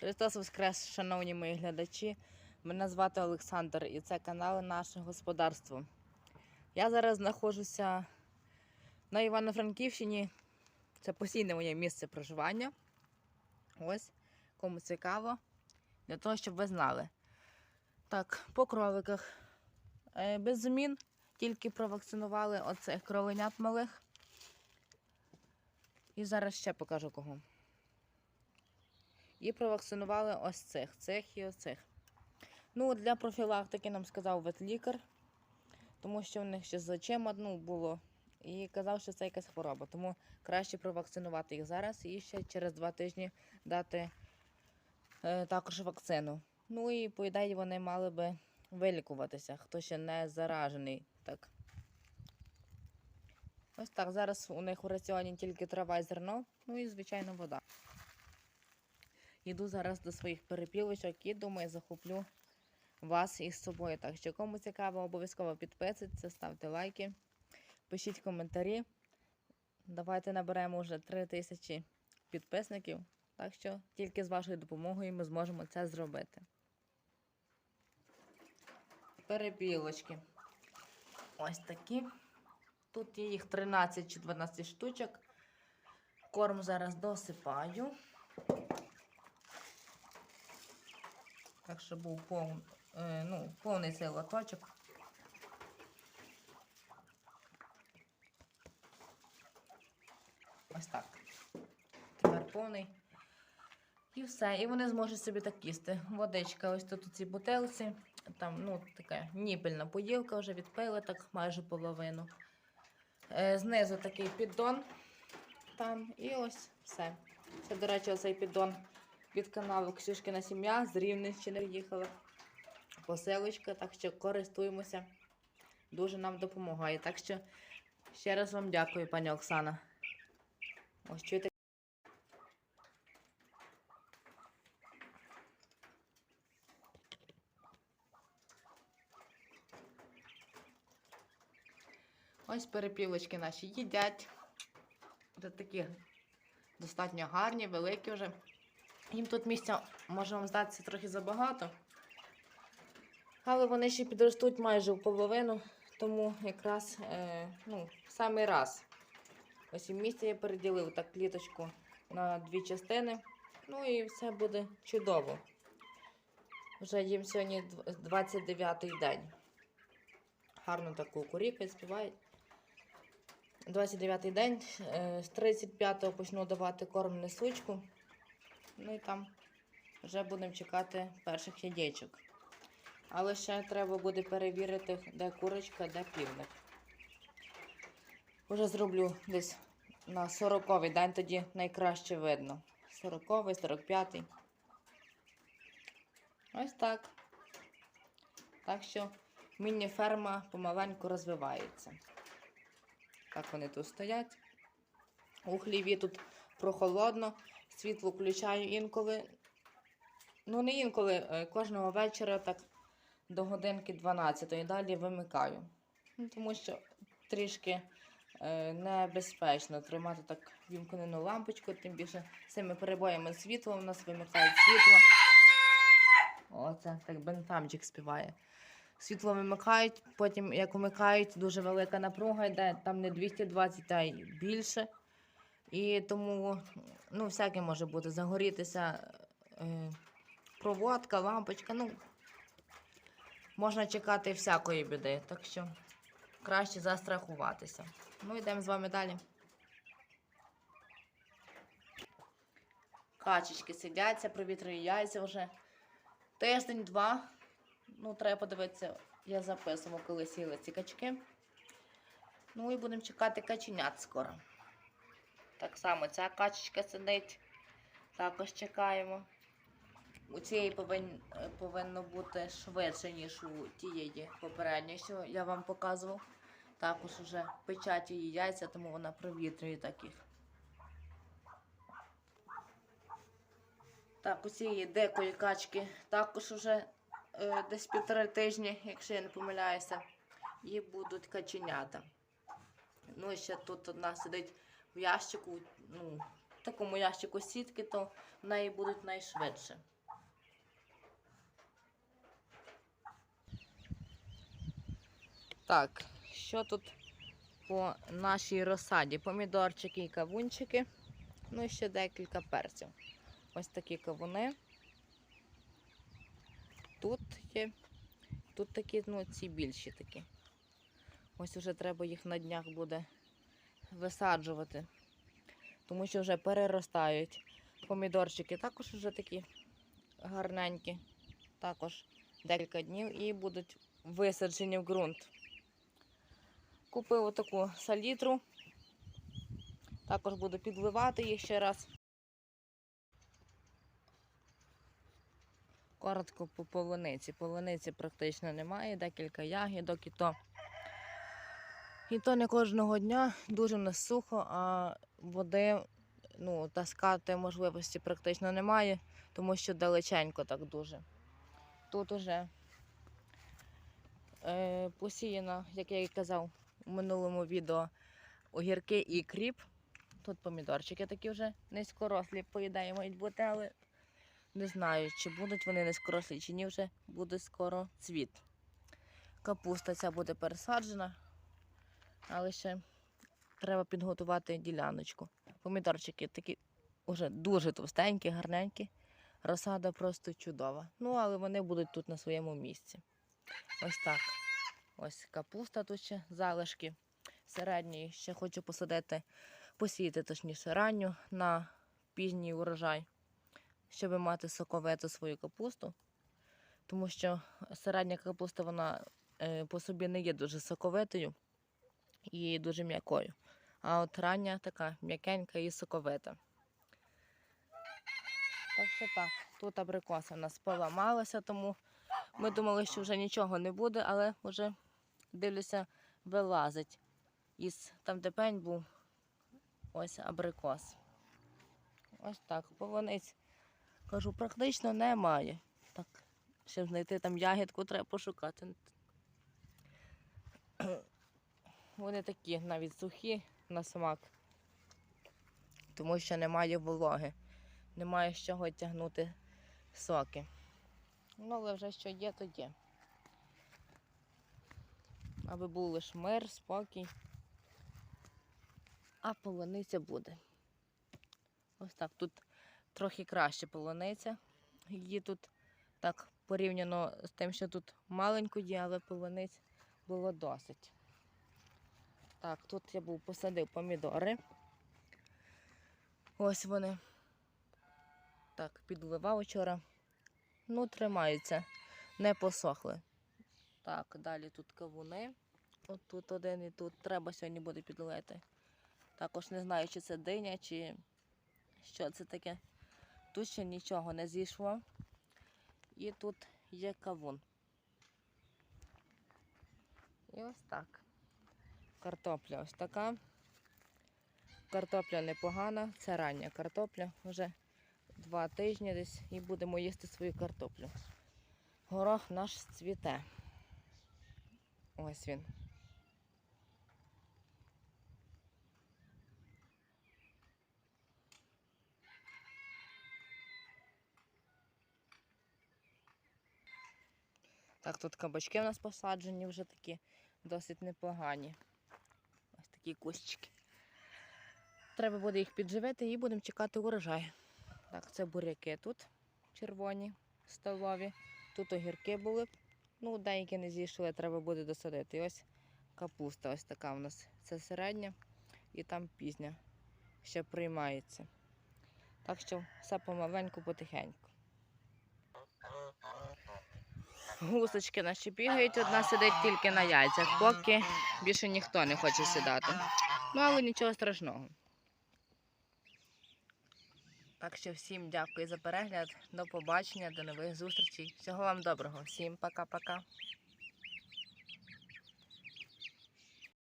Христос Воскрес, шановні мої глядачі. Мене звати Олександр і це канал Наше Господарство. Я зараз знаходжуся на Івано-Франківщині. Це постійне моє місце проживання. Ось, кому цікаво, для того, щоб ви знали. Так, по кроликах. Е, без змін, тільки провакцинували оцих кроленят малих. І зараз ще покажу кого. І провакцинували ось цих, цих і оцих. Ну, для профілактики нам сказав ветлікар, тому що в них ще з очима ну, було. І казав, що це якась хвороба. Тому краще провакцинувати їх зараз і ще через два тижні дати е, також вакцину. Ну і по ідеї вони мали би вилікуватися, хто ще не заражений. Так. Ось так. Зараз у них у раціоні тільки трава і зерно, ну і, звичайно, вода. Йду зараз до своїх перепілочок і думаю, захоплю вас із собою. Так що, кому цікаво, обов'язково підписуйтесь, ставте лайки, пишіть коментарі. Давайте наберемо вже 3 тисячі підписників. Так що тільки з вашою допомогою ми зможемо це зробити. Перепілочки. Ось такі. Тут є їх 13 чи 12 штучок. Корм зараз досипаю. Так що був пов... е, ну, повний цей лоточок. Ось так. Тепер повний. І все. І вони зможуть собі так їсти. Водичка, ось тут у цій бутилці. Там, ну, така ніпельна поїлка вже відпили так майже половину. Е, знизу такий піддон. Там і ось все. Це, до речі, оцей піддон від каналу Ксюшкина сім'я з Рівненщини їхала. Посилочка, так що користуємося. Дуже нам допомагає. Так що ще раз вам дякую, пані Оксана. Ось чуєте. Ось перепілочки наші їдять. Це такі достатньо гарні, великі вже. Їм тут місця може вам здатися трохи забагато. Але вони ще підростуть майже в половину, тому якраз е, ну, в самий раз. Ось і місце я переділив так кліточку на дві частини. Ну і все буде чудово. Вже їм сьогодні 29-й день. Гарно так кукурікають, співають. 29-й день. е, З 35-го почну давати корм несучку. Ну і там вже будемо чекати перших яєчок. Але ще треба буде перевірити, де курочка, де півник. Уже зроблю десь на 40-й день, тоді найкраще видно. 40-й, 45-й. Ось так. Так що міні-ферма помаленьку розвивається. Так вони тут стоять. У хліві тут прохолодно, світло включаю інколи. Ну, не інколи, е, кожного вечора так до годинки 12 і далі вимикаю. Ну, тому що трішки е, небезпечно тримати так вімкнену лампочку, тим більше цими перебоями світла у нас вимикають світло. Оце так бентамчик співає. Світло вимикають, потім як вмикають, дуже велика напруга йде, там не 220, а й більше. І тому ну, всяке може бути загорітися е, проводка, лампочка. Ну, можна чекати всякої біди, так що краще застрахуватися. Ну, йдемо з вами далі. Качечки сидяться, провітрюю яйця вже. Тиждень-два. Ну, треба подивитися, я записував, коли сіли ці качки. Ну і будемо чекати каченят скоро. Так само ця качечка сидить. Також чекаємо. У цієї повин... повинно бути швидше, ніж у тієї попередньої, що я вам показував. Також вже печать її яйця, тому вона провітрює таких. Так, у цієї дикої качки також вже е, десь півтори тижні, якщо я не помиляюся, і будуть каченята. Ну і ще тут одна сидить в ящику, ну, такому ящику сітки, то в неї будуть найшвидше. Так, що тут по нашій розсаді? Помідорчики і кавунчики. Ну і ще декілька перців. Ось такі кавуни. Тут є. Тут такі, ну, ці більші такі. Ось вже треба їх на днях буде висаджувати. Тому що вже переростають. Помідорчики також вже такі гарненькі. Також декілька днів і будуть висаджені в ґрунт. Купив отаку салітру. Також буду підливати їх ще раз. Коротко по полуниці. Полуниці практично немає, декілька ягідок і то. І то не кожного дня, дуже нас сухо, а води ну, таскати можливості практично немає, тому що далеченько так дуже. Тут уже е, посіяно, як я і казав у минулому відео, огірки і кріп. Тут помідорчики такі вже низькорослі, по ідеї мають бути, але не знаю, чи будуть вони низькорослі, чи ні, вже буде скоро цвіт. Капуста ця буде пересаджена, але ще треба підготувати діляночку. Помідорчики такі вже дуже товстенькі, гарненькі. Розсада просто чудова. Ну, але вони будуть тут на своєму місці. Ось так. Ось капуста тут ще залишки середньої. Ще хочу посадити, посіяти точніше ранню на пізній урожай, щоб мати соковиту свою капусту. Тому що середня капуста вона е, по собі не є дуже соковитою і дуже м'якою. А от рання така м'якенька і соковита. Так що так, тут абрикоса в нас поламалася, тому ми думали, що вже нічого не буде, але вже дивлюся, вилазить. Із там, де пень був, ось абрикос. Ось так. Полуниць, кажу, практично немає. Так, щоб знайти там ягідку, треба пошукати. Вони такі навіть сухі на смак, тому що немає вологи, немає з чого тягнути соки. Ну, але вже що є, то є. Аби був лише мир, спокій. А полуниця буде. Ось так. Тут трохи краще полуниця. Її тут так порівняно з тим, що тут маленько є, але полуниць було досить. Так, тут я був посадив помідори. Ось вони. Так, підливав вчора. Ну, тримаються, не посохли. Так, далі тут кавуни. От тут один і тут треба сьогодні буде підлити. Також не знаю, чи це диня, чи що це таке. Тут ще нічого не зійшло. І тут є кавун. І ось так. Картопля ось така. Картопля непогана, це рання картопля. Вже два тижні десь і будемо їсти свою картоплю. Горох наш цвіте. Ось він. Так, тут кабачки у нас посаджені вже такі досить непогані. Такі кущики. Треба буде їх підживити і будемо чекати урожай. Так, це буряки тут червоні, столові. Тут огірки були. Ну, деякі не зійшли, треба буде досадити. І ось капуста ось така у нас. Це середня і там пізня. Ще приймається. Так що все помаленьку, потихеньку. Гусочки наші бігають, одна сидить тільки на яйцях, поки більше ніхто не хоче сідати. Ну, але нічого страшного. Так що всім дякую за перегляд. До побачення, до нових зустрічей. Всього вам доброго. Всім пока-пока.